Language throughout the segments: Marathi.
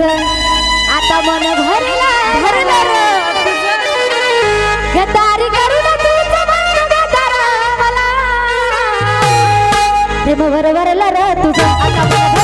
तुझ आता मन भरला भरला गदारी करू मला प्रेम भरवरला आता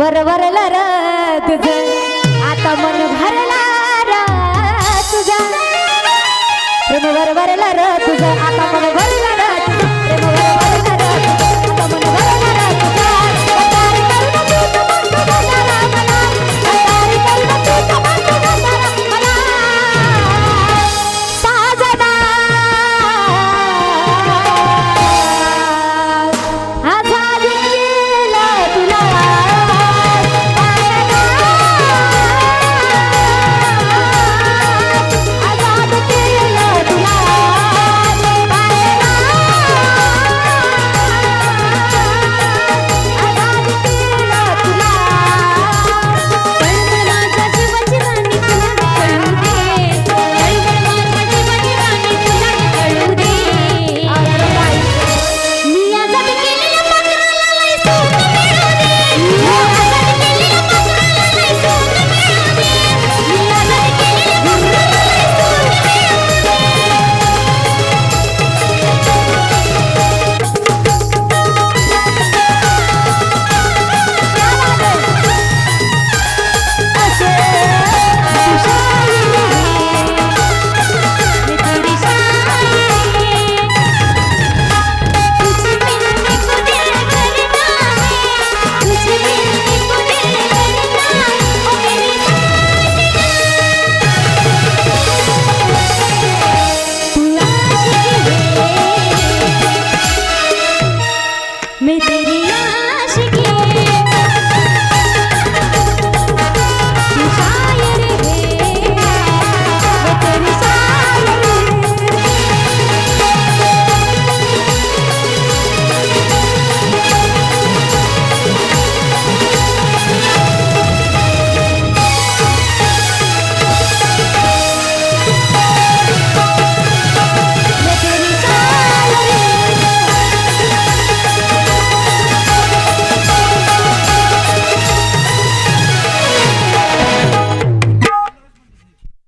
ಬರವರ